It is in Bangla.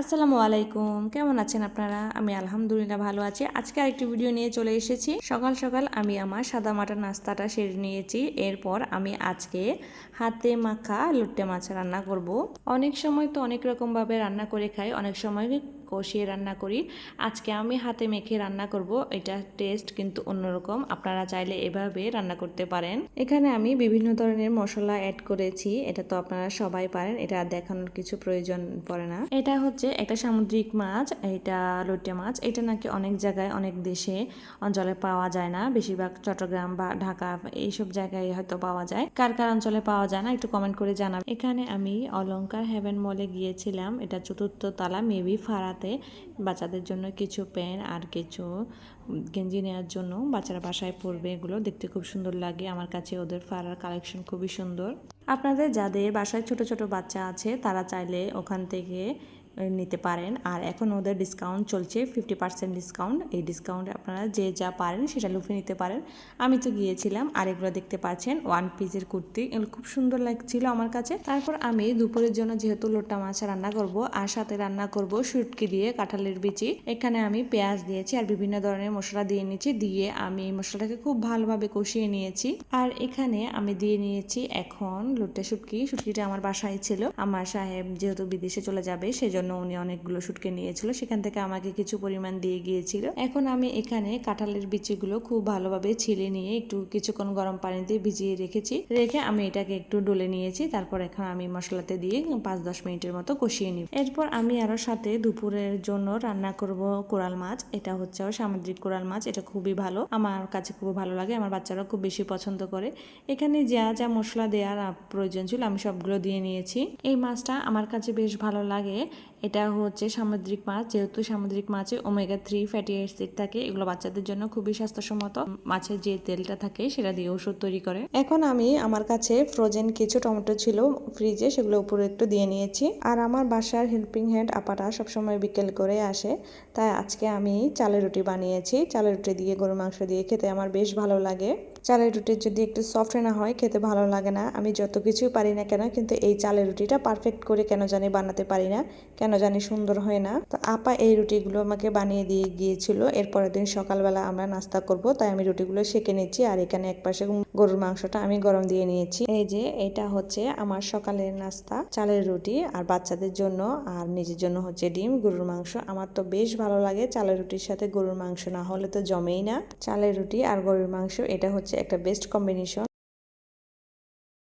আসসালামু আলাইকুম। কেমন আছেন আপনারা? আমি আলহামদুলিল্লাহ ভালো আছি। আজকে আরেকটি ভিডিও নিয়ে চলে এসেছি। সকাল সকাল আমি আমার সাদা মাটার নাস্তাটা সেরে নিয়েছি। এরপর আমি আজকে হাতে মাখা লুট্টে মাছ রান্না করব। অনেক সময় তো অনেক রকমভাবে রান্না করে খাই, অনেক সময় কষিয়ে রান্না করি। আজকে আমি হাতে মেখে রান্না করব। এটা টেস্ট কিন্তু অন্যরকম। আপনারা চাইলে এভাবে রান্না করতে পারেন। এখানে আমি বিভিন্ন ধরনের মশলা অ্যাড করেছি। এটা তো আপনারা সবাই পারেন। এটা দেখানোর কিছু প্রয়োজন পড়ে না। এটা হচ্ছে একটা সামুদ্রিক মাছ। এটা লোটে মাছ। এটা নাকি অনেক জায়গায়, অনেক দেশে অঞ্চলে পাওয়া যায় না। বেশিরভাগ চট্টগ্রাম বা ঢাকা এইসব জায়গায় হয়তো পাওয়া যায়। কার কার অঞ্চলে পাওয়া যায় না, একটু কমেন্ট করে জানাবেন। এখানে আমি অলংকার হেভেন মলে গিয়েছিলাম। এটা চতুর্থ তালা মেবি ফারাতে বাচ্চাদের জন্য কিছু প্যান্ট আর কিছু গেঞ্জি নেওয়ার জন্য বাচ্চারা বাসায় পড়বে এগুলো দেখতে খুব সুন্দর লাগে। আমার কাছে ওদের ফারার কালেকশন খুবই সুন্দর। আপনাদের যাদের বাসায় ছোট ছোট বাচ্চা আছে, তারা চাইলে ওখান থেকে নিতে পারেন। আর এখন ওদের ডিসকাউন্ট চলছে ফিফটি পার্সেন্ট ডিসকাউন্ট এই ডিসকাউন্টে আপনারা যে যা পারেন সেটা লুফে নিতে পারেন। আমি তো গিয়েছিলাম আর এগুলো দেখতে পাচ্ছেন। ওয়ান পিসের কুর্তি, এগুলো খুব সুন্দর লাগছিল আমার কাছে। তারপর আমি দুপুরের জন্য যেহেতু লোটা মাছ রান্না করব, আর সাথে রান্না করব শুটকি দিয়ে কাঁঠালের বিচি। এখানে আমি পেঁয়াজ দিয়েছি আর বিভিন্ন ধরনের মশলা দিয়ে নিয়েছি। দিয়ে আমি এই মশলাটাকে খুব ভালোভাবে কষিয়ে নিয়েছি। আর এখানে আমি দিয়ে নিয়েছি এখন লোটে শুটকি। শুটকিটা আমার বাসায় ছিল। আমার সাহেব যেহেতু বিদেশে চলে যাবে, সেজন্য উনি অনেকগুলো শুটকে নিয়েছিল। সেখান থেকে আমাকে কিছু পরিমাণ দিয়ে গিয়েছিল। এখন আমি এখানে কাঁঠালের বিচিগুলো খুব ভালোভাবে ছিলে নিয়ে একটু কিছুক্ষণ গরম পানিতে ভিজিয়ে রেখেছি। রেখে আমি এটাকে একটু ডলে নিয়েছি। তারপর এখন আমি মশলাতে দিয়ে পাঁচ দশ মিনিটের মতো কষিয়ে নিব। এরপর আমি আরও সাথে দুপুরের জন্য রান্না করব কোরাল মাছ। এটা হচ্ছে সামুদ্রিক কোরাল মাছ। এটা খুবই ভালো। আমার কাছে খুব ভালো লাগে। আমার বাচ্চারাও খুব বেশি পছন্দ করে। এখানে যা যা মশলা দেওয়ার প্রয়োজন ছিল আমি সবগুলো দিয়ে নিয়েছি। এই মাছটা আমার কাছে বেশ ভালো লাগে। এটা হচ্ছে সামুদ্রিক মাছ, যেহেতু সামুদ্রিক মাছে ওমেগা থ্রি ফ্যাটি অ্যাসিড থাকে, এগুলো বাচ্চাদের জন্য খুবই স্বাস্থ্যসম্মত। মাছের যে তেলটা থাকে, সেটা দিয়ে ওষুধ তৈরি করে। এখন আমি আমার কাছে ফ্রোজেন কিছু টমেটো ছিল ফ্রিজে সেগুলো উপরে একটু দিয়ে নিয়েছি। আর আমার বাসার হেল্পিং হ্যান্ড আপাটা সবসময় বিকেল করে আসে। তাই আজকে আমি চালের রুটি বানিয়েছি। চালের রুটি দিয়ে গরু মাংস দিয়ে খেতে আমার বেশ ভালো লাগে। চালের রুটি যদি একটু সফট না হয়, খেতে ভালো লাগে না। আমি যত কিছুই পারি না কেন, কিন্তু এই চালের রুটিটা পারফেক্ট করে কেন জানি বানাতে পারি না। কেন জানি সুন্দর হয় না। তো আপা এই রুটিগুলো আমাকে বানিয়ে দিয়ে গিয়েছিল। এরপরের দিন সকালবেলা আমরা নাস্তা করব, তাই আমি রুটিগুলো সেঁকে নিচ্ছি আর এখানে এক পাশে গরুর মাংসটা আমি গরম দিয়ে নিয়েছি। এই যে এটা হচ্ছে আমার সকালের নাস্তা, চালের রুটি আর বাচ্চাদের জন্য আর নিজের জন্য হচ্ছে ডিম, গরুর মাংস। আমার তো বেশ ভালো লাগে চালের রুটির সাথে গরুর মাংস না হলে তো জমেই না। চালের রুটি আর গরুর মাংস, এটা হচ্ছে একটা বেস্ট কম্বিনেশন